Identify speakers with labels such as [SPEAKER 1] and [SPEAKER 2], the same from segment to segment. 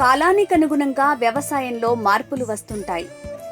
[SPEAKER 1] కాలానికి అనుగుణంగా వ్యవసాయంలో మార్పులు వస్తుంటాయి.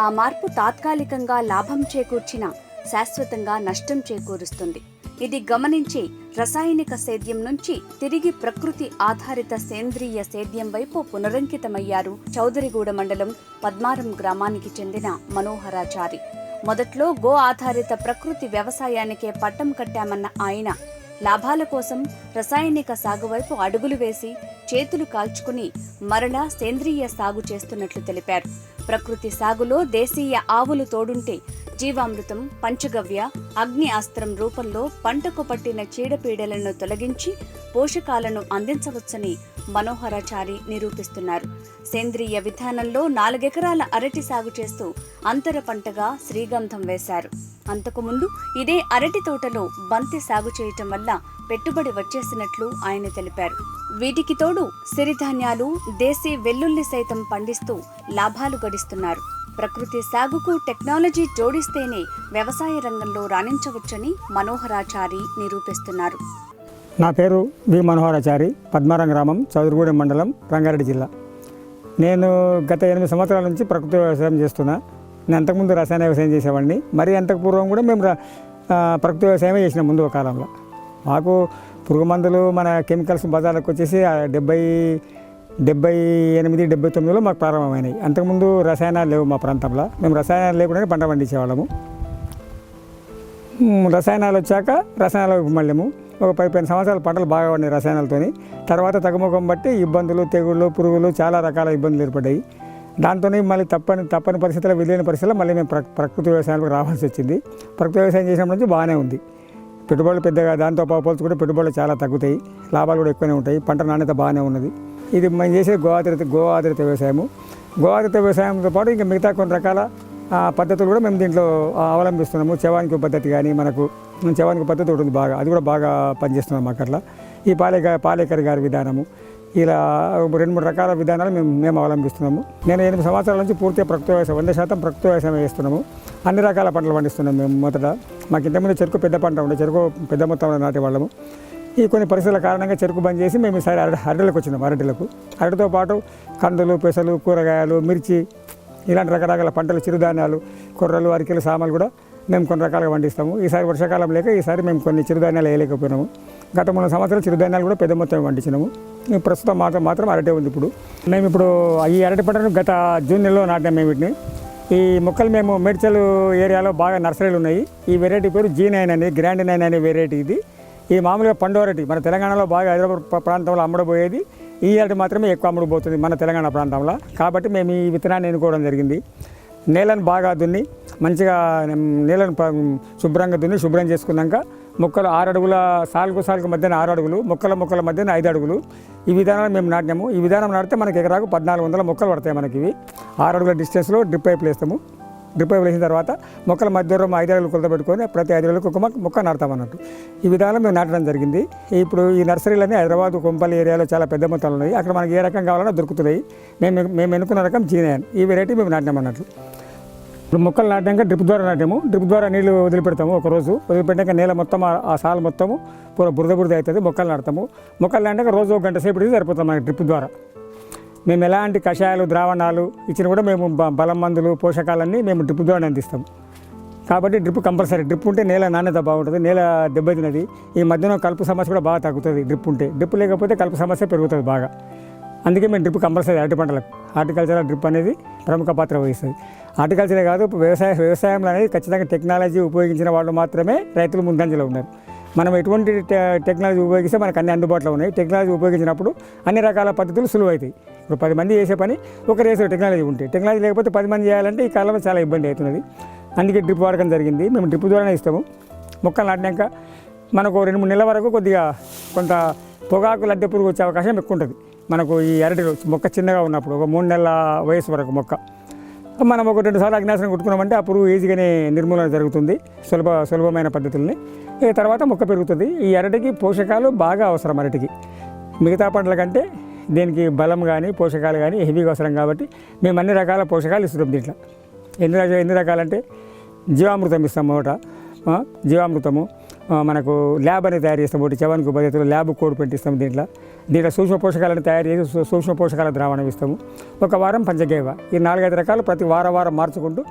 [SPEAKER 1] ఆ మార్పు తాత్కాలికంగా లాభం చేకూర్చిన శాశ్వతంగా నష్టం చేకూరుస్తుంది. ఇది గమనించి రసాయనిక సేద్యం నుంచి తిరిగి ప్రకృతి ఆధారిత సేంద్రియ సేద్యం వైపు పునరంకితమయ్యారు చౌదరిగూడ మండలం పద్మారం గ్రామానికి చెందిన మనోహరాచారి. మొదట్లో గో ఆధారిత ప్రకృతి వ్యవసాయానికే పట్టం కట్టామన్న ఆయన లాభాల కోసం రసాయనిక సాగు వైపు అడుగులు వేసి చేతులు కాల్చుకుని మరలా సేంద్రియ సాగు చేస్తున్నట్లు తెలిపారు. ప్రకృతి సాగులో దేశీయ ఆవులు తోడుంటే జీవామృతం పంచగవ్య అగ్ని అస్త్రం రూపంలో పంటకు పట్టిన చీడపీడలను తొలగించి పోషకాలను అందించవచ్చని మనోహరాచారి నిరూపిస్తున్నారు. సేంద్రియ విధానంలో నాలుగెకరాల అరటి సాగు చేస్తూ అంతర పంటగా శ్రీగంధం వేశారు. అంతకుముందు ఇదే అరటి తోటలో బంతి సాగు చేయటం వల్ల పెట్టుబడి వచ్చేసినట్లు ఆయన తెలిపారు. వీటికి తోడు సిరిధాన్యాలు దేశీ వెల్లుల్లి సైతం పండిస్తూ లాభాలు గడిస్తున్నారు. ప్రకృతి సాగుకు టెక్నాలజీ జోడిస్తేనే వ్యవసాయ రంగంలో రాణించవచ్చని మనోహరాచారి నిరూపిస్తున్నారు.
[SPEAKER 2] నా పేరు వి మనోహరాచారి పద్మారం గ్రామం చౌదరిగూడెం మండలం రంగారెడ్డి జిల్లా. నేను గత ఎనిమిది సంవత్సరాల నుంచి ప్రకృతి వ్యవసాయం చేస్తున్నా. నేను అంతకుముందు రసాయన వ్యవసాయం చేసేవాడిని. మరి అంతకు పూర్వం కూడా మేము ప్రకృతి వ్యవసాయమే చేసిన ముందు ఒక కాలంలో. మాకు పురుగు మందులు మన కెమికల్స్ బజార్లకు వచ్చేసి ఆ డెబ్బై డెబ్బై ఎనిమిది డెబ్బై తొమ్మిదిలో మాకు ప్రారంభమైనాయి. అంతకుముందు రసాయనాలు లేవు మా ప్రాంతంలో. మేము రసాయనాలు లేకుండానే పంట పండించేవాళ్ళము. రసాయనాలు వచ్చాక రసాయనాలకు మళ్ళీము. ఒక పది పదిహేను సంవత్సరాల పంటలు బాగా పడినాయి రసాయనాలతోని. తర్వాత తగ్గుముఖం బట్టి ఇబ్బందులు తెగుళ్ళు పురుగులు చాలా రకాల ఇబ్బందులు ఏర్పడ్డాయి. దాంతో మళ్ళీ తప్పని తప్పని పరిస్థితుల్లో విలేని పరిస్థితుల్లో మళ్ళీ మేము ప్ర ప్రకృతి వ్యవసాయానికి రావాల్సి వచ్చింది. ప్రకృతి వ్యవసాయం చేసినప్పటి నుంచి బాగానే ఉంది. పెట్టుబడులు పెద్దగా దాంతో పోల్చుకుంటే పెట్టుబడులు చాలా తగ్గుతాయి. లాభాలు కూడా ఎక్కువనే ఉంటాయి. పంట నాణ్యత బాగానే ఉన్నది. ఇది మేము చేసే గో ఆధారిత గో ఆధారిత వ్యవసాయము. గో ఆధారిత వ్యవసాయంతో పాటు ఇంకా మిగతా కొన్ని రకాల ఆ, పద్ధతులు కూడా మేము దీంట్లో అవలంబిస్తున్నాము. చవానికి పద్ధతి కానీ మనకు చవానికి పద్ధతి ఒకటి ఉంది బాగా. అది కూడా బాగా పనిచేస్తున్నాం మాకు అట్లా ఈ పాలేక పాలేకర్ గారి విధానము ఇలా రెండు మూడు రకాల విధానాలు మేము మేము అవలంబిస్తున్నాము. నేను ఎనిమిది సంవత్సరాల నుంచి పూర్తిగా ప్రకృతి వ్యవసాయం వంద శాతం ప్రకృతి వ్యవసాయం చేస్తున్నాము. అన్ని రకాల పంటలు పండిస్తున్నాం మేము మొదట. మాకు ఇంతకుముందు చెరుకు పెద్ద పంట ఉండే చెరుకు పెద్ద మొత్తంలో నాటే వాళ్ళము. ఈ కొన్ని పరిస్థితుల కారణంగా చెరుకు బంద్ చేసి మేము ఈసారి అరటి అరటిలకు వచ్చినాం అరటిలకు. అరటితో పాటు కందులు పెసలు కూరగాయలు మిర్చి ఇలాంటి రకరకాల పంటలు చిరుధాన్యాలు కొర్రలు అరికెలు సామాన్లు కూడా మేము కొన్ని రకాలుగా పండిస్తాము. ఈసారి వర్షాకాలం లేక ఈసారి మేము కొన్ని చిరుధాన్యాలు వేయలేకపోయినాము. గత మూడు సంవత్సరాలు చిరుధాన్యాలు కూడా పెద్ద మొత్తం పండించినాము. ప్రస్తుతం మాత్రం మాత్రం అరటే ఉంది ఇప్పుడు. మేము ఇప్పుడు ఈ అరటి పంటను గత జూన్ నెలలో నాటినాం మేము వీటిని. ఈ మొక్కలు మేము మేడ్చల్ ఏరియాలో బాగా నర్సరీలు ఉన్నాయి. ఈ వెరైటీ పేరు జీ నైన్ అని గ్రాండ్ నైన్ అనే వెరైటీ ఇది. ఈ మామూలుగా పండు అరటి మన తెలంగాణలో బాగా హైదరాబాద్ ప్రాంతంలో అమ్మడబోయేది ఈ అరటి మాత్రమే ఎక్కువ అమ్ముడుపోతుంది మన తెలంగాణ ప్రాంతంలో. కాబట్టి మేము ఈ విత్తనాన్ని ఎన్నుకోవడం జరిగింది. నేలను బాగా దున్ని మంచిగా నేలను శుభ్రంగా దున్ని శుభ్రం చేసుకున్నాక మొక్కలు ఆరు అడుగుల సాలుకు సాలుకు మధ్యన ఆరు అడుగులు మొక్కల మొక్కల మధ్యన ఐదు అడుగులు. ఈ విధానాలు మేము నాటినాము. ఈ విధానం నాటితే మనకి ఎకరాకు పద్నాలుగు వందల మొక్కలు పడతాయి మనకి ఇవి. ఆరు అడుగుల డిస్టెన్స్లో డ్రిప్ పైపులు వేస్తాము డ్రిప్ పైపులు వేసిన తర్వాత మొక్కల మధ్య దూరం ఐదు అడుగులు కొలత పెట్టుకొని ప్రతి ఐదు అడుగులకు ఒక మొక్క- మొక్క నాటుతాం అన్నట్టు. ఈ విధానం మేము నాటడం జరిగింది. ఇప్పుడు ఈ నర్సరీలన్నీ హైదరాబాద్ కొంపల్లి ఏరియాలో చాలా పెద్ద మొత్తాలు ఉన్నాయి. అక్కడ మనకి ఏ రకం కావాలన్నా దొరుకుతున్నాయి. మేము మేము ఎన్నుకున్న రకం జీనయన్. ఈ వెరైటీ మేము నాటినాం అన్నట్లు ఇప్పుడు మొక్కలు నాటాక డ్రిప్ ద్వారా నాటాము. డ్రిప్ ద్వారా నీళ్ళు వదిలిపెడతాము ఒక రోజు వదిలిపెట్టాక నేల మొత్తం ఆ- ఆ సాల్ మొత్తము పూర బురద బురద అవుతుంది మొక్కలు నాటుతాము. మొక్కలు నాటాక రోజు ఒక గంట సేపు సరిపోతాం మనకి డ్రిప్ ద్వారా. మేము ఎలాంటి కషాయాలు ద్రావణాలు ఇచ్చిన కూడా మేము బలం మందులు పోషకాలన్నీ మేము డ్రిప్ ద్వారా అందిస్తాం. కాబట్టి డ్రిప్ కంపల్సరీ. డ్రిప్ ఉంటే నేల నాణ్యత బాగుంటుంది నేల దెబ్బతినది ఈ మధ్యన కలుపు సమస్య కూడా బాగా తగ్గుతుంది డ్రిప్ ఉంటే. డ్రిప్ లేకపోతే కలుపు సమస్య పెరుగుతుంది బాగా. అందుకే మేము డ్రిప్ కంపల్సరీ అరటి పంటలకు. హార్టికల్చర్ డ్రిప్ అనేది ప్రముఖ పాత్ర వహిస్తుంది. హార్టికల్చరే కాదు వ్యవసాయ వ్యవసాయంలో అనేది ఖచ్చితంగా టెక్నాలజీ ఉపయోగించిన వాళ్ళు మాత్రమే రైతులు ముందంజలో ఉన్నారు. మనం ఎటువంటి టె- టెక్నాలజీ ఉపయోగిస్తే మనకు అన్ని అందుబాటులో ఉన్నాయి. టెక్నాలజీ ఉపయోగించినప్పుడు అన్ని రకాల పద్ధతులు సులువు అవుతాయి ఇప్పుడు పది మంది చేసే పని ఒక రేసు టెక్నాలజీ ఉంటే టెక్నాలజీ లేకపోతే పది మంది చేయాలంటే ఈ కాలంలో చాలా ఇబ్బంది అవుతున్నది. అందుకే డ్రిప్ వాడకం జరిగింది. మేము డ్రిప్ ద్వారానే ఇస్తాము. మొక్కలు నాటినాక మనకు రెండు మూడు నెలల వరకు కొద్దిగా కొంత పొగాకు లద్దె పురుగు వచ్చే అవకాశం ఎక్కువ ఉంటుంది. మనకు ఈ అరటి మొక్క చిన్నగా ఉన్నప్పుడు ఒక మూడు నెలల వయసు వరకు మొక్క. మనం ఒక రెండు సార్లు అగ్నాశనం కొట్టుకున్నామంటే ఆ పురుగు ఈజీగానే నిర్మూలన జరుగుతుంది సులభ సులభమైన పద్ధతుల్ని. ఈ తర్వాత మొక్క పెరుగుతుంది. ఈ అరటికి పోషకాలు బాగా అవసరం అరటికి. మిగతా పంటల కంటే దీనికి బలం కానీ పోషకాలు కానీ హెవీగా అవసరం కాబట్టి మేము అన్ని రకాల పోషకాలు ఇస్తున్నాం దీంట్లో. ఎన్ని రకాలు ఎన్ని రకాలంటే జీవామృతం ఇస్తాం ఒకట జీవామృతము మనకు ల్యాబ్ అనేది తయారు చేస్తాం. ఒకటి జవాన్కు పద్ధతిలో ల్యాబ్ కోడ్ పెట్టిస్తాం దీంట్లో. దీంట్లో సూక్ష్మ పోషకాలను తయారు చేసి సూక్ష్మ పోషకాల ద్రావణం ఇస్తాము. ఒక వారం పంచగేవ. ఈ నాలుగైదు రకాలు ప్రతి వారం వారం మార్చుకుంటూ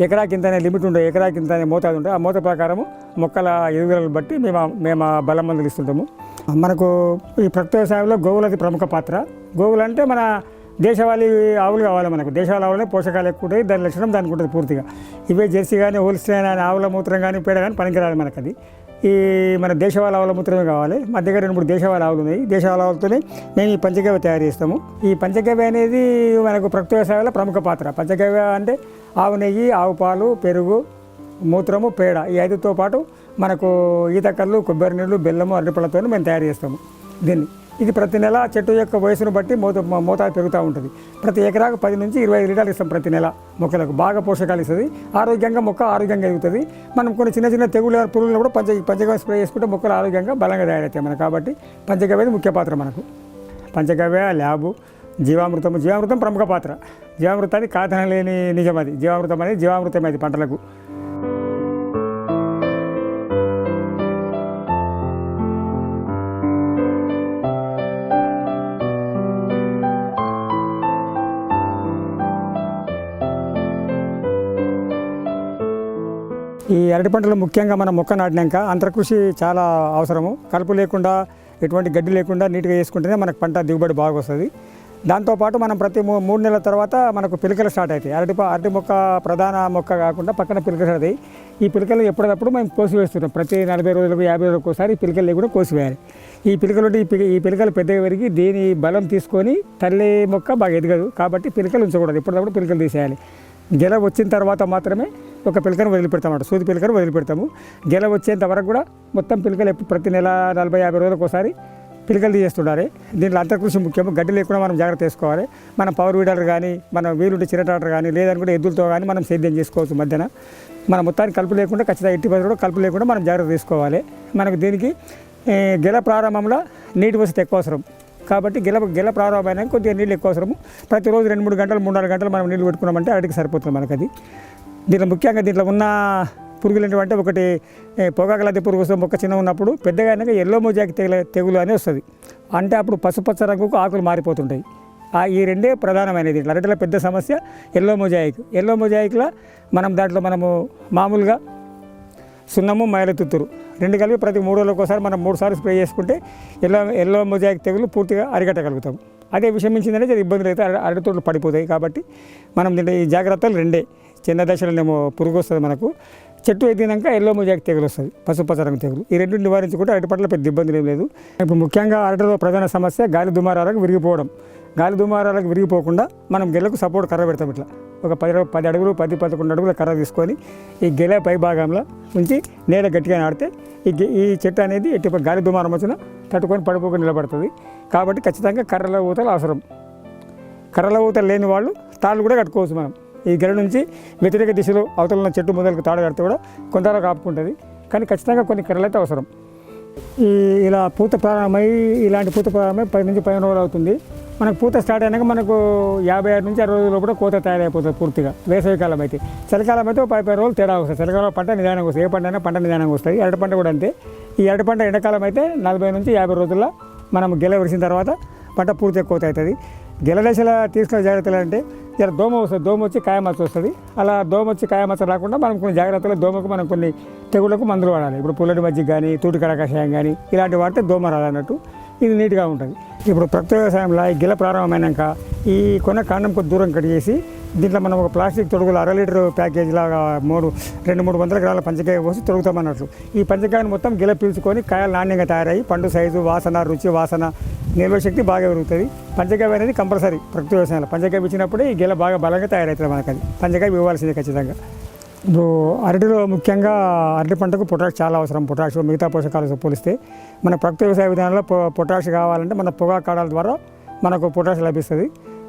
[SPEAKER 2] ఎకరాకి ఇంతనే లిమిట్ ఉండే ఎకరాకి ఇంతనే మోతాదు ఉంటే ఆ మోత ప్రకారము మొక్కల ఎదుగుదలను బట్టి మేము మేము బలం మందులు ఇస్తుంటాము. మనకు ఈ ప్రకృతి వ్యవసాయంలో గోవులది ప్రముఖ పాత్ర. గోవులు అంటే మన దేశవాళీ ఆవులు కావాలి మనకు. దేశవాళీ ఆవులనే పోషకాలు ఎక్కువ ఉంటాయి. దాని లక్షణం దానికి ఉంటుంది పూర్తిగా. ఇవే జెర్సీ కానీ హోల్స్టైన్ కానీ ఆవుల మూత్రం కానీ పేడ కానీ పనికిరాదు మనకు అది. ఈ మన దేశవాళ ఆవుల మూత్రమే కావాలి. మా దగ్గర రెండు మూడు దేశవాళీ ఆవులు ఉన్నాయి. దేశవాళ ఆవులతోనే మేము ఈ పంచగవ్య తయారు చేస్తాము. ఈ పంచగవ్య అనేది మనకు ప్రకృతి వ్యవసాయంలో ప్రముఖ పాత్ర. పంచగవ్య అంటే ఆవు నెయ్యి ఆవు పాలు పెరుగు మూత్రము పేడ. ఈ ఐదుతో పాటు మనకు ఈతకల్లు కొబ్బరి నీళ్ళు బెల్లము అరటిపళ్ళతో మేము తయారు చేస్తాము. దీన్ని ఇది ప్రతి నెల చెట్టు యొక్క వయసును బట్టి మోత మోతాదు పెరుగుతూ ఉంటుంది. ప్రతి ఎకరాకు పది నుంచి ఇరవై ఐదు లీటర్లు ఇస్తాం ప్రతి నెల. మొక్కలకు బాగా పోషకాలు ఇస్తుంది. ఆరోగ్యంగా మొక్క ఆరోగ్యంగా ఎదుగుతుంది. మనం కొన్ని చిన్న చిన్న తెగులు పురుగులు కూడా పంచ పంచగవ్య స్ప్రే చేసుకుంటే మొక్కలు ఆరోగ్యంగా బలంగా తయారవుతాయి మనకు కాబట్టి పంచగవ్యది ముఖ్య పాత్ర మనకు. పంచగవ్య ల్యాబు జీవామృతం జీవామృతం ప్రముఖ పాత్ర. జీవామృతాన్ని కాదన లేని నిజం అది. జీవామృతం అనేది జీవామృతం అది పంటలకు. అరటి పంటలు ముఖ్యంగా మనం మొక్క నాటినాక అంతరకృషి చాలా అవసరము. కలుపు లేకుండా ఎటువంటి గడ్డి లేకుండా నీట్గా చేసుకుంటేనే మనకు పంట దిగుబడి బాగా వస్తుంది. దాంతోపాటు మనం ప్రతి మూడు నెలల తర్వాత మనకు పిలకలు స్టార్ట్ అవుతాయి అరటి అరటి మొక్క ప్రధాన మొక్క కాకుండా పక్కన పిలకలు స్టార్ట్ అవుతాయి ఈ పిలకలు ఎప్పటికప్పుడు మేము కోసివేస్తున్నాం. ప్రతి నలభై రోజులకు యాభై రోజులకు ఒకసారి ఈ పిలకలు కూడా కోసివేయాలి. ఈ పిలకలు ఈ ఈ పిలకలు పెద్దగా పెరిగి దీని బలం తీసుకొని తల్లి మొక్క బాగా ఎదగదు. కాబట్టి పిలకలు ఉంచకూడదు. ఎప్పటికప్పుడు పిలకలు తీసేయాలి. గెల వచ్చిన తర్వాత మాత్రమే ఒక పిలకను వదిలిపెడతామన్నమాట. సూది పిలకను వదిలిపెడతాము. గెల వచ్చేంత వరకు కూడా మొత్తం పిలకలు ఎప్పుడు ప్రతి నెల నలభై యాభై రోజులకు ఒకసారి పిలకలు తీసేస్తుండాలి. దీంట్లో అంతర్కృషి ముఖ్యము. గడ్డి లేకుండా మనం జాగ్రత్త తీసుకోవాలి మనం పవర్ వీడర్ కానీ మన వీలుంటే చిరటాటర్ కానీ లేదనుకుంటే ఎద్దులతో కానీ మనం సేద్యం చేసుకోవచ్చు మధ్యన. మన మొత్తానికి కలుపు లేకుండా ఖచ్చితంగా ఎట్టి పరిస్థితుల్లో కలుపు లేకుండా మనం జాగ్రత్త తీసుకోవాలి మనకు దీనికి గెల ప్రారంభంలో నీటి వసతి ఎక్కువ అవసరం. కాబట్టి గెల గెల ప్రారంభమైన కొద్దిగా నీళ్ళు ఎక్కువ అవసరము. ప్రతిరోజు రెండు మూడు గంటలు మూడు నాలుగు గంటలు మనం నీళ్ళు పెట్టుకున్నామంటే అడిగి సరిపోతుంది మనకు అది దీంట్లో ముఖ్యంగా దీంట్లో ఉన్న పురుగులు ఏంటంటే ఒకటి ఏ, పురుగు వస్తుంది మొక్క చిన్న ఉన్నప్పుడు పెద్దగా అయినాక ఎల్లో మోజాకి తెగులు తెగులు అని వస్తుంది. అంటే అప్పుడు పసుపచ్చ రంగుకు ఆకులు మారిపోతుంటాయి. ఈ రెండే ప్రధానమైనది. అరటిలో పెద్ద సమస్య ఎల్లో మొజాయిక్. ఎల్లో మొజాయిక్లో మనం దాంట్లో మనము మామూలుగా సున్నము మైలతుత్తురు రెండు కలిపి ప్రతి మూడు రోజులకు ఒకసారి మనం మూడు సార్లు స్ప్రే చేసుకుంటే ఎల్లో ఎల్లో మొజాయిక్ తెగులు పూర్తిగా అరికట్టగలుగుతాం. అదే విషమించిందంటే అది ఇబ్బందులు అయితే అరటి తోటలు పడిపోతాయి కాబట్టి మనం దీంట్లో ఈ జాగ్రత్తలు రెండే. చిన్న దశలోనేమో పురుగు వస్తుంది మనకు. చెట్టు ఎదిగినాక ఎల్లో మొజాక్ తెగులు వస్తుంది పసుపచ్చ రంగు తెగులు. ఈ రెండు నివారించుకుంటే అరటి పట్ల పెద్ద ఇబ్బందులు ఏం లేదు. ఇప్పుడు ముఖ్యంగా అరటిలో ప్రధాన సమస్య గాలి దుమారాలకు విరిగిపోవడం. గాలి దుమారాలకు విరిగిపోకుండా మనం గెలకు సపోర్ట్ కర్ర పెడతాం ఇట్లా. ఒక పది పది అడుగులు పది పదకొండు అడుగుల కర్ర తీసుకొని ఈ గెల పై భాగంలో ఉంచి నేల గట్టిగా నాడితే ఈ గె- ఈ చెట్టు అనేది ఎట్టి గాలి దుమారం వచ్చినా తట్టుకొని పడిపోకుండా నిలబడుతుంది. కాబట్టి ఖచ్చితంగా కర్రల ఊతలు అవసరం. కర్రల ఊతలు లేని వాళ్ళు తాళ్ళు కూడా కట్టుకోవచ్చు మనం. ఈ గెల నుంచి వ్యతిరేక దిశలో అవతల ఉన్న చెట్టు మొదలకు తాడు కడితే కూడా కొంతలో కాపుకుంటుంది కానీ ఖచ్చితంగా కొన్ని కర్రలు అయితే అవసరం. ఈ ఇలా పూత ప్రారంభమై ఇలాంటి పూత ప్రారంభమై పది నుంచి పదిహేను రోజులు అవుతుంది. మనకు పూత స్టార్ట్ అయినాక మనకు యాభై ఆరు నుంచి అరవై రోజుల కూడా కోత తయారైపోతుంది పూర్తిగా వేసవికాలం అయితే. చలికాలం అయితే ఒక పది పది రోజులు తేడా వస్తుంది. చలికాలం పంట నిదానంగా వస్తుంది. ఏ పంట అయినా పంట నిదానంగా వస్తుంది. అరటి పంట కూడా అంతే. ఈ అరటి పంట ఎండాకాలం అయితే నలభై నుంచి యాభై రోజుల్లో మనం గెల విరిసిన తర్వాత పంట పూర్తిగా కోత అవుతుంది. గెల దశలో తీసుకునే జాగ్రత్తలు అంటే ఇలా దోమ వస్తుంది దోమ వచ్చి కాయమచ్చ వస్తుంది. అలా దోమ వచ్చి కాయమచ్చ రాకుండా మనం కొన్ని జాగ్రత్తలు దోమకు మనం కొన్ని తెగుళ్ళకు మందులు వాడాలి. ఇప్పుడు పుల్లటి మజ్జిగ కానీ తూటికడ కషాయం కానీ ఇలాంటి వాడితే దోమ రాదన్నట్టు ఇది నీట్గా ఉంటుంది. ఇప్పుడు ప్రకృతి వ్యవసాయంలో ఈ గిల ప్రారంభమైనాక ఈ కొన్న కాండం కొద్ది దూరం కడిగేసి దీంట్లో మనం ఒక ప్లాస్టిక్ తొడుగులు అర లీటర్ ప్యాకేజ్ లాగా మూడు రెండు మూడు వందల గ్రాముల పంచకాయ పోసి తొడుగుతామన్నట్లు. ఈ పంచకాయను మొత్తం గిల పీల్చుకొని కాయలు నాణ్యంగా తయారయ్యి పండు సైజు వాసన రుచి వాసన నిల్వ శక్తి బాగా పెరుగుతుంది. పంచగవ్య అనేది కంపల్సరీ ప్రకృతి వ్యవసాయంలో. పంచగవ్య ఇచ్చినప్పుడు ఈ గిల బాగా బలంగా తయారవుతుంది మనకు అది పంచగవ్య ఇవ్వాల్సిందే ఖచ్చితంగా. ఇప్పుడు అరటిలో ముఖ్యంగా అరటి పంటకు పొటాష్ చాలా అవసరం. పొటాష్ మిగతా పోషకాలతో పోలిస్తే మన ప్రకృతి వ్యవసాయ విధానంలో పొ పొటాష్ కావాలంటే మన పొగాకు కాడాల ద్వారా మనకు పొటాష్ లభిస్తుంది.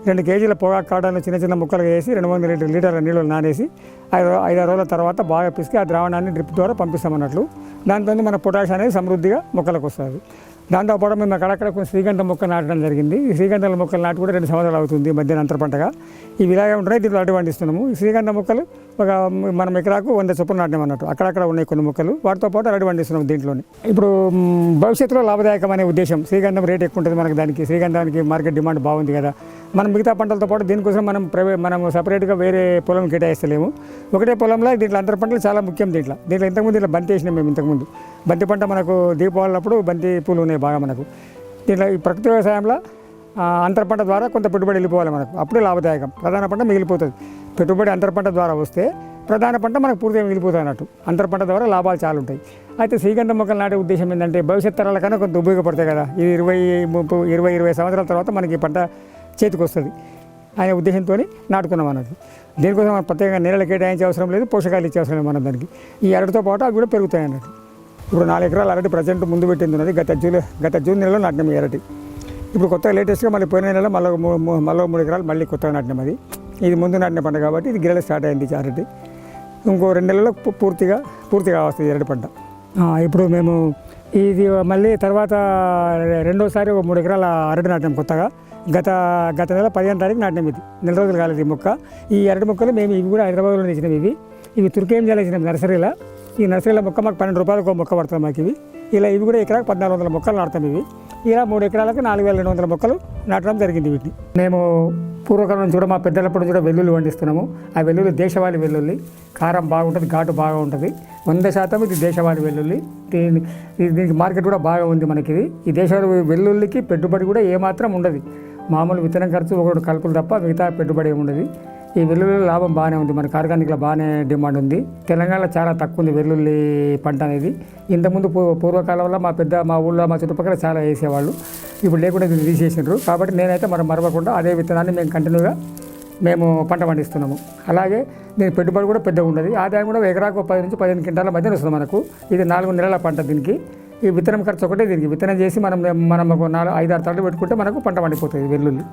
[SPEAKER 2] రెండు కేజీల పొగాకు కాడాలను చిన్న చిన్న ముక్కలుగా వేసి రెండు వందల లీటర్ లీటర్ల నీళ్ళు నానేసి ఐదు ఐదారు రోజుల తర్వాత బాగా పిసికి ఆ ద్రావణాన్ని డ్రిప్ ద్వారా పంపిస్తామన్నట్లు. దాంతో మన పొటాష్ అనేది సమృద్ధిగా మొక్కలకు వస్తుంది. దాంతోపాటు మేము అక్కడక్కడ కొన్ని శ్రీగంధ మొక్క నాటడం జరిగింది. ఈ శ్రీగంధాల మొక్కలు నాటి కూడా రెండు సంవత్సరాలు అవుతుంది మధ్యాహ్నం అంతర పంటగా. ఇవి ఇలాగే ఉంటున్నాయి దీంట్లో అడ్డు పండిస్తున్నాము శ్రీగంధ మొక్కలు ఒక మనం ఎకరాకు వంద చొప్పున నాటినాం అన్నట్టు. అక్కడక్కడ ఉన్నాయి కొన్ని మొక్కలు. వాటితో పాటు అడ్డు పండిస్తున్నాం దీంట్లోనే. ఇప్పుడు భవిష్యత్తులో లాభదాయకమనే ఉద్దేశం. శ్రీగంధం రేట్ ఎక్కువ ఉంటుంది మనకి దానికి. శ్రీగంధానికి మార్కెట్ డిమాండ్ బాగుంది కదా. మనం మిగతా పంటలతో పాటు దీనికోసం మనం ప్రైవే మనం సపరేట్గా వేరే పొలం కేటాయిస్తలేము. ఒకటే పొలంలో దీంట్లో అంతర పంటలు చాలా ముఖ్యం దీంట్లో. దీంట్లో ఇంతకుముందు ఇట్లా బంతి చేసినాం మేము ఇంతకుముందు. బంతి పంట మనకు దీపావళి అప్పుడు బంతి పూలు ఉన్నాయి బాగా మనకు. దీంట్లో ఈ ప్రకృతి వ్యవసాయంలో అంతర పంట ద్వారా కొంత పెట్టుబడి వెళ్ళిపోవాలి మనకు. అప్పుడే లాభదాయకం. ప్రధాన పంట మిగిలిపోతుంది. పెట్టుబడి అంతర పంట ద్వారా వస్తే ప్రధాన పంట మనకు పూర్తిగా మిగిలిపోతుంది అన్నట్టు. అంతర పంట ద్వారా లాభాలు చాలా ఉంటాయి. అయితే శ్రీగంధ మొక్కలు నాటే ఉద్దేశం ఏంటంటే భవిష్యత్ తరాల కన్నా కొంత ఉపయోగపడతాయి కదా. ఇది ఇరవై ముప్పై ఇరవై ఇరవై సంవత్సరాల తర్వాత మనకి ఈ పంట చేతికి వస్తుంది. అనే ఉద్దేశంతో నాటుకున్నాం అన్నది దీనికోసం మనం ప్రత్యేకంగా నీళ్ళ కేటాయించే అవసరం లేదు పోషకాలు ఇచ్చే అవసరం లేదు మనం దానికి. ఈ అరటితో పాటు అవి కూడా పెరుగుతాయి అన్నట్టు. ఇప్పుడు నాలుగు ఎకరాలు అరటి ప్రజెంట్ ముందు పెట్టింది ఉన్నది. గత జూన్ గత జూన్ నెలలో నాటినాం ఈ అరటి. ఇప్పుడు కొత్తగా లేటెస్ట్గా మళ్ళీ పోయిన నెలలో మళ్ళీ మూ- మళ్ళీ మూడు ఎకరాలు మళ్ళీ కొత్తగా నాటినాం అది. ఇది ముందు నాటిన పంట కాబట్టి ఇది గిరలు స్టార్ట్ అయింది అరటి. ఇంకో రెండు నెలల్లో పూర్తిగా పూర్తిగా వస్తుంది ఈ అరటి పంట. ఇప్పుడు మేము ఇది మళ్ళీ తర్వాత రెండోసారి ఒక మూడు ఎకరాల అరటి నాటినాం కొత్తగా. గత గత నెల పదిహేను తారీఖు నాటినాం ఇది. నెల రోజులు కాలేదు ఈ మొక్క. ఈ అరటి మొక్కలు మేము ఇవి కూడా హైదరాబాద్లో ఇచ్చినాం ఇవి. ఇవి తుర్కేం చేయాల్సిన నర్సరీలో. ఈ నర్సరీలో మొక్క మాకు పన్నెండు రూపాయలకు ఒక మొక్క పడుతుంది మాకు ఇవి. ఇలా ఇవి కూడా ఎకరాకు పద్నాలుగు వందల మొక్కలు నాటుతాం ఇవి. ఇలా మూడు ఎకరాలకు నాలుగు వేల రెండు వందల మొక్కలు నాటడం జరిగింది వీటిని. మేము పూర్వకాలం నుంచి కూడా మా పెద్దలప్పుడు కూడా వెల్లుల్లి పండిస్తున్నాము. ఆ వెల్లుల్లి దేశవాళి వెల్లుల్లి. కారం బాగుంటుంది ఘాటు బాగా ఉంటుంది. వంద శాతం ఇది దేశవాళి వెల్లుల్లి. దీని దీనికి మార్కెట్ కూడా బాగా ఉంది మనకి ఇది. ఈ దేశవాళి వెల్లుల్లికి పెట్టుబడి కూడా ఏమాత్రం ఉండదు. మామూలు విత్తనం ఖర్చు ఒకటి కలుపులు తప్ప మిగతా పెట్టుబడి ఏమి ఉండదు ఈ వెల్లుల్లి లాభం బాగానే ఉంది. మనకి ఆర్గానిక్లో బాగానే డిమాండ్ ఉంది. తెలంగాణలో చాలా తక్కువ ఉంది వెల్లుల్లి పంట అనేది. ఇంతకుముందు పూ పూర్వకాలంలో మా పెద్ద మా ఊళ్ళో మా చుట్టుపక్కల చాలా వేసేవాళ్ళు. ఇప్పుడు లేకుండా దీన్ని తీసేసినారు. కాబట్టి నేనైతే మనం మరవకుండా అదే విత్తనాన్ని మేము కంటిన్యూగా మేము పంట పండిస్తున్నాము. అలాగే దీని పెట్టుబడి కూడా పెద్దగా ఉండదు ఆదాయం కూడా ఎకరాకు ఒక పది నుంచి పదిహేను క్వింటాల మధ్య వస్తుంది మనకు. ఇది నాలుగు నెలల పంట దీనికి. ఈ విత్తనం ఖర్చు ఒకటే దీనికి. విత్తనం చేసి మనం మనం ఒక నాలుగు ఐదు ఆరు తరలు పెట్టుకుంటే మనకు పంట పండిపోతుంది వెల్లుల్లి.